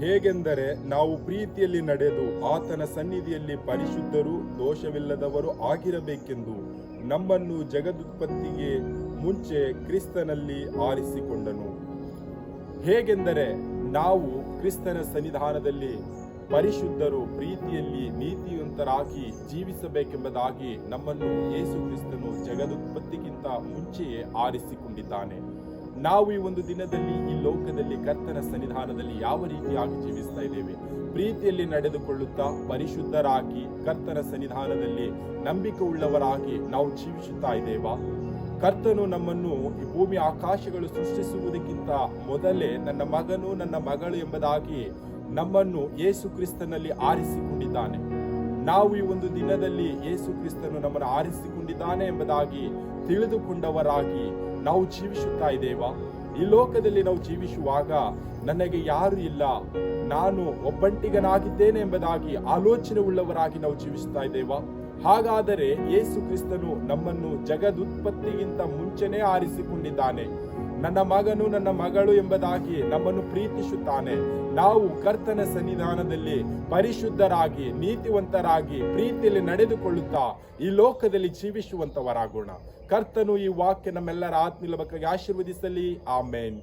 ಹೇಗೆಂದರೆ ನಾವು ಪ್ರೀತಿಯಲ್ಲಿ ನಡೆದು ಆತನ ಸನ್ನಿಧಿಯಲ್ಲಿ ಪರಿಶುದ್ಧರು, ದೋಷವಿಲ್ಲದವರು ಆಗಿರಬೇಕೆಂದು ನಮ್ಮನ್ನು ಜಗದುತ್ಪತ್ತಿಗೆ ಮುಂಚೆ ಕ್ರಿಸ್ತನಲ್ಲಿ ಆರಿಸಿಕೊಂಡನು. ಹೇಗೆಂದರೆ ನಾವು ಕ್ರಿಸ್ತನ ಸನ್ನಿಧಾನದಲ್ಲಿ ಪರಿಶುದ್ಧರು, ಪ್ರೀತಿಯಲ್ಲಿ ನೀತಿಯುಂತರಾಗಿ ಜೀವಿಸಬೇಕೆಂಬುದಾಗಿ ನಮ್ಮನ್ನು ಯೇಸು ಕ್ರಿಸ್ತನು ಜಗದುತ್ಪತ್ತಿಗಿಂತ ಮುಂಚೆಯೇ ಆರಿಸಿಕೊಂಡಿದ್ದಾನೆ. ನಾವು ಈ ಒಂದು ದಿನದಲ್ಲಿ ಈ ಲೋಕದಲ್ಲಿ ಕರ್ತನ ಸನ್ನಿಧಾನದಲ್ಲಿ ಯಾವ ರೀತಿಯಾಗಿ ಜೀವಿಸ್ತಾ ಇದ್ದೇವೆ? ಪ್ರೀತಿಯಲ್ಲಿ ನಡೆದುಕೊಳ್ಳುತ್ತಾ ಪರಿಶುದ್ಧರಾಗಿ ಕರ್ತನ ಸನ್ನಿಧಾನದಲ್ಲಿ ನಂಬಿಕೆ ಉಳ್ಳವರಾಗಿ ನಾವು ಜೀವಿಸುತ್ತಾ ಇದ್ದೇವಾ? ಕರ್ತನು ನಮ್ಮನ್ನು ಈ ಭೂಮಿ ಆಕಾಶಗಳು ಸೃಷ್ಟಿಸುವುದಕ್ಕಿಂತ ಮೊದಲೇ ನನ್ನ ಮಗನು ನನ್ನ ಮಗಳು ಎಂಬುದಾಗಿ ನಮ್ಮನ್ನು ಯೇಸು ಕ್ರಿಸ್ತನಲ್ಲಿ ಆರಿಸಿಕೊಂಡಿದ್ದಾನೆ. ನಾವು ಈ ಒಂದು ದಿನದಲ್ಲಿ ಯೇಸು ಕ್ರಿಸ್ತನು ನಮ್ಮನ್ನು ಆರಿಸಿಕೊಂಡಿದ್ದಾನೆ ಎಂಬುದಾಗಿ ತಿಳಿದುಕೊಂಡವರಾಗಿ ನಾವು ಜೀವಿಸುತ್ತಾ ಇದ್ದೇವಾ? ಈ ಲೋಕದಲ್ಲಿ ನಾವು ಜೀವಿಸುವಾಗ ನನಗೆ ಯಾರು ಇಲ್ಲ. ನಾನು ಒಬ್ಬಂಟಿಗನಾಗಿದ್ದೇನೆ ಎಂಬುದಾಗಿ ಆಲೋಚನೆ ಉಳ್ಳವರಾಗಿ ನಾವು ಜೀವಿಸುತ್ತಾ ಇದ್ದೇವಾ? ಹಾಗಾದರೆ ಯೇಸು ಕ್ರಿಸ್ತನು ನಮ್ಮನ್ನು ಜಗದುತ್ಪತ್ತಿಗಿಂತ ಮುಂಚೆನೇ ಆರಿಸಿಕೊಂಡಿದ್ದಾನೆ. ನನ್ನ ಮಗನು ನನ್ನ ಮಗಳು ಎಂಬುದಾಗಿ ನಮ್ಮನ್ನು ಪ್ರೀತಿಸುತ್ತಾನೆ. ನಾವು ಕರ್ತನ ಸನ್ನಿಧಾನದಲ್ಲಿ ಪರಿಶುದ್ಧರಾಗಿ, ನೀತಿವಂತರಾಗಿ ಪ್ರೀತಿಯಲ್ಲಿ ನಡೆದುಕೊಳ್ಳುತ್ತಾ ಈ ಲೋಕದಲ್ಲಿ ಜೀವಿಸುವಂತವರಾಗೋಣ. ಕರ್ತನು ಈ ವಾಕ್ಯ ನಮ್ಮೆಲ್ಲರ ಆತ್ಮೀಯ ಬಗ್ಗೆ ಆಶೀರ್ವದಿಸಲಿ. ಆಮೇನ್.